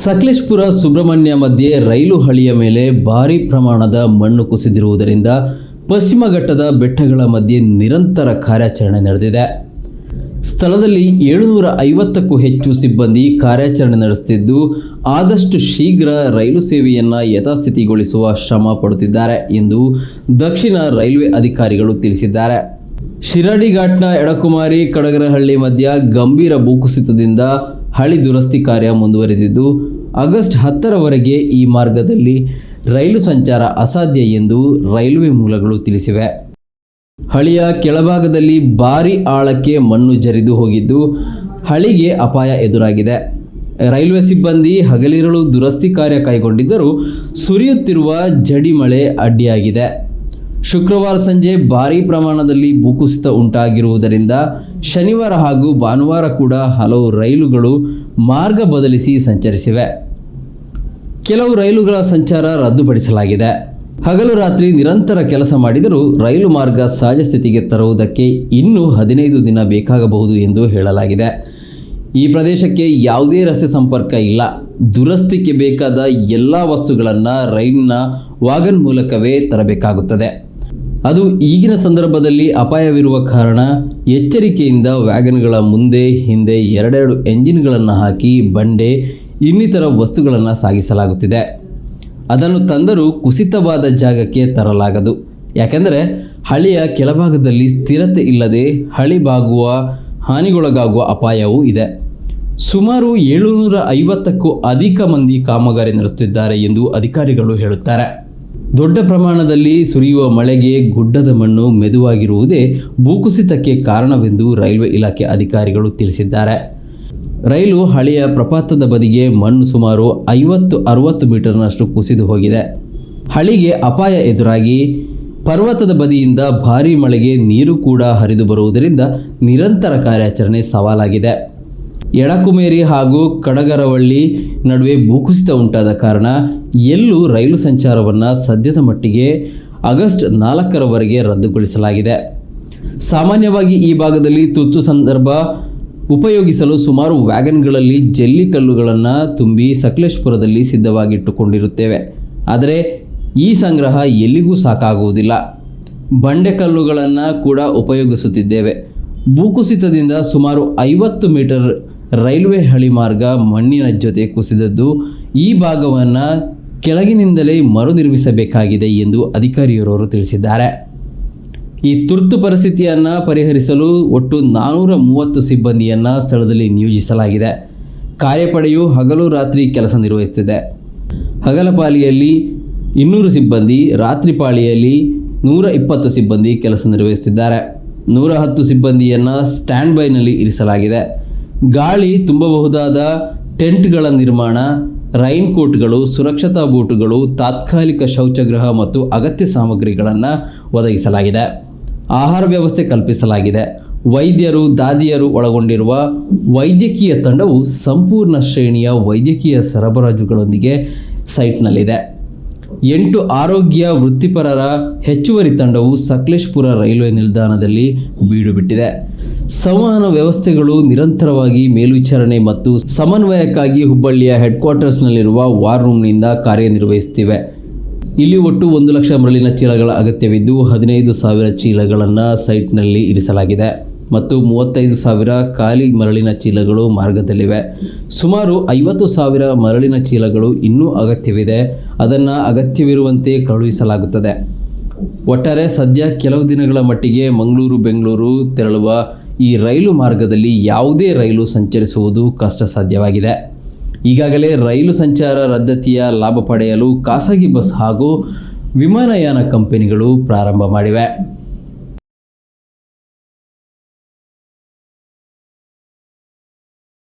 ಸಕಲೇಶ್ಪುರ ಸುಬ್ರಹ್ಮಣ್ಯ ಮಧ್ಯೆ ರೈಲು ಹಳಿಯ ಮೇಲೆ ಭಾರಿ ಪ್ರಮಾಣದ ಮಣ್ಣು ಕುಸಿದಿರುವುದರಿಂದ ಪಶ್ಚಿಮ ಘಟ್ಟದ ಬೆಟ್ಟಗಳ ಮಧ್ಯೆ ನಿರಂತರ ಕಾರ್ಯಾಚರಣೆ ನಡೆದಿದೆ. ಸ್ಥಳದಲ್ಲಿ ಏಳುನೂರ ಐವತ್ತಕ್ಕೂ ಹೆಚ್ಚು ಸಿಬ್ಬಂದಿ ಕಾರ್ಯಾಚರಣೆ ನಡೆಸುತ್ತಿದ್ದು, ಆದಷ್ಟು ಶೀಘ್ರ ರೈಲು ಸೇವೆಯನ್ನು ಯಥಾಸ್ಥಿತಿಗೊಳಿಸುವ ಶ್ರಮ ಪಡುತ್ತಿದ್ದಾರೆ ಎಂದು ದಕ್ಷಿಣ ರೈಲ್ವೆ ಅಧಿಕಾರಿಗಳು ತಿಳಿಸಿದ್ದಾರೆ. ಶಿರಾಡಿ ಘಾಟ್ನ ಎಡಕುಮಾರಿ ಕಡಗರಹಳ್ಳಿ ಮಧ್ಯ ಗಂಭೀರ ಭೂಕುಸಿತದಿಂದ ಹಳಿ ದುರಸ್ತಿ ಕಾರ್ಯ ಮುಂದುವರೆದಿದ್ದು, ಆಗಸ್ಟ್ ಹತ್ತರವರೆಗೆ ಈ ಮಾರ್ಗದಲ್ಲಿ ರೈಲು ಸಂಚಾರ ಅಸಾಧ್ಯ ಎಂದು ರೈಲ್ವೆ ಮೂಲಗಳು ತಿಳಿಸಿವೆ. ಹಳಿಯ ಕೆಳಭಾಗದಲ್ಲಿ ಭಾರಿ ಆಳಕ್ಕೆ ಮಣ್ಣು ಜರಿದು ಹೋಗಿದ್ದು, ಹಳಿಗೆ ಅಪಾಯ ಎದುರಾಗಿದೆ. ರೈಲ್ವೆ ಸಿಬ್ಬಂದಿ ಹಗಲಿರಳು ದುರಸ್ತಿ ಕಾರ್ಯ ಕೈಗೊಂಡಿದ್ದರೂ ಸುರಿಯುತ್ತಿರುವ ಜಡಿಮಳೆ ಅಡ್ಡಿಯಾಗಿದೆ. ಶುಕ್ರವಾರ ಸಂಜೆ ಭಾರೀ ಪ್ರಮಾಣದಲ್ಲಿ ಭೂಕುಸಿತ ಉಂಟಾಗಿರುವುದರಿಂದ ಶನಿವಾರ ಹಾಗೂ ಭಾನುವಾರ ಕೂಡ ಹಲವು ರೈಲುಗಳು ಮಾರ್ಗ ಬದಲಿಸಿ ಸಂಚರಿಸಿವೆ. ಕೆಲವು ರೈಲುಗಳ ಸಂಚಾರ ರದ್ದುಪಡಿಸಲಾಗಿದೆ. ಹಗಲು ರಾತ್ರಿ ನಿರಂತರ ಕೆಲಸ ಮಾಡಿದರೂ ರೈಲು ಮಾರ್ಗ ಸಹಜ ಸ್ಥಿತಿಗೆ ತರುವುದಕ್ಕೆ ಇನ್ನೂ ಹದಿನೈದು ದಿನ ಬೇಕಾಗಬಹುದು ಎಂದು ಹೇಳಲಾಗಿದೆ. ಈ ಪ್ರದೇಶಕ್ಕೆ ಯಾವುದೇ ರಸ್ತೆ ಸಂಪರ್ಕ ಇಲ್ಲ. ದುರಸ್ತಿಗೆ ಬೇಕಾದ ಎಲ್ಲ ವಸ್ತುಗಳನ್ನು ರೈಲಿನ ವಾಗನ್ ಮೂಲಕವೇ ತರಬೇಕಾಗುತ್ತದೆ. ಅದು ಈಗಿನ ಸಂದರ್ಭದಲ್ಲಿ ಅಪಾಯವಿರುವ ಕಾರಣ ಎಚ್ಚರಿಕೆಯಿಂದ ವ್ಯಾಗನ್ಗಳ ಮುಂದೆ, ಹಿಂದೆ ಎರಡೆರಡು ಎಂಜಿನ್ಗಳನ್ನು ಹಾಕಿ ಬಂಡೆ, ಇನ್ನಿತರ ವಸ್ತುಗಳನ್ನು ಸಾಗಿಸಲಾಗುತ್ತಿದೆ. ಅದನ್ನು ತಂದರೂ ಕುಸಿತವಾದ ಜಾಗಕ್ಕೆ ತರಲಾಗದು. ಯಾಕೆಂದರೆ ಹಳಿಯ ಕೆಳಭಾಗದಲ್ಲಿ ಸ್ಥಿರತೆ ಇಲ್ಲದೆ ಹಳಿ ಬಾಗುವ, ಹಾನಿಗೊಳಗಾಗುವ ಅಪಾಯವೂ ಇದೆ. ಸುಮಾರು ಏಳುನೂರ ಐವತ್ತಕ್ಕೂ ಅಧಿಕ ಮಂದಿ ಕಾಮಗಾರಿ ನಡೆಸುತ್ತಿದ್ದಾರೆ ಎಂದು ಅಧಿಕಾರಿಗಳು ಹೇಳುತ್ತಾರೆ. ದೊಡ್ಡ ಪ್ರಮಾಣದಲ್ಲಿ ಸುರಿಯುವ ಮಳೆಗೆ ಗುಡ್ಡದ ಮಣ್ಣು ಮೆದುವಾಗಿರುವುದೇ ಭೂಕುಸಿತಕ್ಕೆ ಕಾರಣವೆಂದು ರೈಲ್ವೆ ಇಲಾಖೆ ಅಧಿಕಾರಿಗಳು ತಿಳಿಸಿದ್ದಾರೆ. ರೈಲು ಹಳೆಯ ಪ್ರಪಾತದ ಬದಿಗೆ ಮಣ್ಣು ಸುಮಾರು ಐವತ್ತು ಅರವತ್ತು ಮೀಟರ್ನಷ್ಟು ಕುಸಿದು ಹೋಗಿದೆ. ಹಳಿಗೆ ಅಪಾಯ ಎದುರಾಗಿ ಪರ್ವತದ ಬದಿಯಿಂದ ಭಾರೀ ಮಳೆಗೆ ನೀರು ಕೂಡ ಹರಿದು ಬರುವುದರಿಂದ ನಿರಂತರ ಕಾರ್ಯಾಚರಣೆ ಸವಾಲಾಗಿದೆ. ಎಡಕುಮೇರಿ ಹಾಗೂ ಕಡಗರವಳ್ಳಿ ನಡುವೆ ಭೂಕುಸಿತ ಉಂಟಾದ ಕಾರಣ ಎಲ್ಲೂ ರೈಲು ಸಂಚಾರವನ್ನು ಸದ್ಯದ ಮಟ್ಟಿಗೆ ಆಗಸ್ಟ್ ನಾಲ್ಕರವರೆಗೆ ರದ್ದುಗೊಳಿಸಲಾಗಿದೆ. ಸಾಮಾನ್ಯವಾಗಿ ಈ ಭಾಗದಲ್ಲಿ ತುರ್ತು ಸಂದರ್ಭ ಉಪಯೋಗಿಸಲು ಸುಮಾರು ವ್ಯಾಗನ್ಗಳಲ್ಲಿ ಜಲ್ಲಿ ಕಲ್ಲುಗಳನ್ನು ತುಂಬಿ ಸಕಲೇಶ್ಪುರದಲ್ಲಿ ಸಿದ್ಧವಾಗಿಟ್ಟುಕೊಂಡಿರುತ್ತೇವೆ. ಆದರೆ ಈ ಸಂಗ್ರಹ ಎಲ್ಲಿಗೂ ಸಾಕಾಗುವುದಿಲ್ಲ. ಬಂಡೆಕಲ್ಲುಗಳನ್ನು ಕೂಡ ಉಪಯೋಗಿಸುತ್ತಿದ್ದೇವೆ. ಭೂಕುಸಿತದಿಂದ ಸುಮಾರು ಐವತ್ತು ಮೀಟರ್ ರೈಲ್ವೆ ಹಳಿ ಮಾರ್ಗ ಮಣ್ಣಿನ ಜೊತೆ ಕುಸಿದದ್ದು ಈ ಭಾಗವನ್ನು ಕೆಳಗಿನಿಂದಲೇ ಮರುನಿರ್ಮಿಸಬೇಕಾಗಿದೆ ಎಂದು ಅಧಿಕಾರಿಯವರು ತಿಳಿಸಿದ್ದಾರೆ. ಈ ತುರ್ತು ಪರಿಸ್ಥಿತಿಯನ್ನು ಪರಿಹರಿಸಲು ಒಟ್ಟು ನಾನ್ನೂರ ಮೂವತ್ತು ಸಿಬ್ಬಂದಿಯನ್ನು ಸ್ಥಳದಲ್ಲಿ ನಿಯೋಜಿಸಲಾಗಿದೆ. ಕಾರ್ಯಪಡೆಯು ಹಗಲು ರಾತ್ರಿ ಕೆಲಸ ನಿರ್ವಹಿಸುತ್ತಿದೆ. ಹಗಲ ಪಾಳಿಯಲ್ಲಿ ಇನ್ನೂರು ಸಿಬ್ಬಂದಿ, ರಾತ್ರಿ ಪಾಳಿಯಲ್ಲಿ ನೂರ ಇಪ್ಪತ್ತು ಸಿಬ್ಬಂದಿ ಕೆಲಸ ನಿರ್ವಹಿಸುತ್ತಿದ್ದಾರೆ. ನೂರ ಹತ್ತು ಸಿಬ್ಬಂದಿಯನ್ನು ಸ್ಟ್ಯಾಂಡ್ ಬೈನಲ್ಲಿ ಇರಿಸಲಾಗಿದೆ. ಗಾಳಿ ತುಂಬಬಹುದಾದ ಟೆಂಟ್ಗಳ ನಿರ್ಮಾಣ ರೈನ್ ಕೋಟ್ಗಳು ಸುರಕ್ಷತಾ ಬೂಟುಗಳು, ತಾತ್ಕಾಲಿಕ ಶೌಚಗೃಹ ಮತ್ತು ಅಗತ್ಯ ಸಾಮಗ್ರಿಗಳನ್ನು ಒದಗಿಸಲಾಗಿದೆ. ಆಹಾರ ವ್ಯವಸ್ಥೆ ಕಲ್ಪಿಸಲಾಗಿದೆ. ವೈದ್ಯರು, ದಾದಿಯರು ಒಳಗೊಂಡಿರುವ ವೈದ್ಯಕೀಯ ತಂಡವು ಸಂಪೂರ್ಣ ಶ್ರೇಣಿಯ ವೈದ್ಯಕೀಯ ಸರಬರಾಜುಗಳೊಂದಿಗೆ ಸೈಟ್ನಲ್ಲಿದೆ. ಎಂಟು ಆರೋಗ್ಯ ವೃತ್ತಿಪರರ ಹೆಚ್ಚುವರಿ ತಂಡವು ಸಕಲೇಶ್ಪುರ ರೈಲ್ವೆ ನಿಲ್ದಾಣದಲ್ಲಿ ಬೀಡು ಬಿಟ್ಟಿದೆ ಸಂವಹನ ವ್ಯವಸ್ಥೆಗಳು ನಿರಂತರವಾಗಿ ಮೇಲ್ವಿಚಾರಣೆ ಮತ್ತು ಸಮನ್ವಯಕ್ಕಾಗಿ ಹುಬ್ಬಳ್ಳಿಯ ಹೆಡ್ ಕ್ವಾರ್ಟರ್ಸ್ನಲ್ಲಿರುವ ವಾರ್ ರೂಮ್ನಿಂದ ಕಾರ್ಯನಿರ್ವಹಿಸುತ್ತಿವೆ. ಇಲ್ಲಿ ಒಟ್ಟು ಒಂದು ಲಕ್ಷ ಮರಳಿನ ಚೀಲಗಳ ಅಗತ್ಯವಿದ್ದು, ಹದಿನೈದು ಸಾವಿರ ಚೀಲಗಳನ್ನು ಸೈಟ್ನಲ್ಲಿ ಇರಿಸಲಾಗಿದೆ ಮತ್ತು ಮೂವತ್ತೈದು ಸಾವಿರ ಖಾಲಿ ಮರಳಿನ ಚೀಲಗಳು ಮಾರ್ಗದಲ್ಲಿವೆ. ಸುಮಾರು ಐವತ್ತು ಸಾವಿರ ಮರಳಿನ ಚೀಲಗಳು ಇನ್ನೂ ಅಗತ್ಯವಿದೆ. ಅದನ್ನು ಅಗತ್ಯವಿರುವಂತೆ ಕಳುಹಿಸಲಾಗುತ್ತದೆ. ಒಟ್ಟಾರೆ ಸದ್ಯ ಕೆಲವು ದಿನಗಳ ಮಟ್ಟಿಗೆ ಮಂಗಳೂರು ಬೆಂಗಳೂರು ತೆರಳುವ ಈ ರೈಲು ಮಾರ್ಗದಲ್ಲಿ ಯಾವುದೇ ರೈಲು ಸಂಚರಿಸುವುದು ಕಷ್ಟ ಸಾಧ್ಯವಾಗಿದೆ ಈಗಾಗಲೇ ರೈಲು ಸಂಚಾರ ರದ್ದತಿಯ ಲಾಭ ಪಡೆಯಲು ಖಾಸಗಿ ಬಸ್ ಹಾಗೂ ವಿಮಾನಯಾನ ಕಂಪನಿಗಳು ಪ್ರಾರಂಭ ಮಾಡಿವೆ.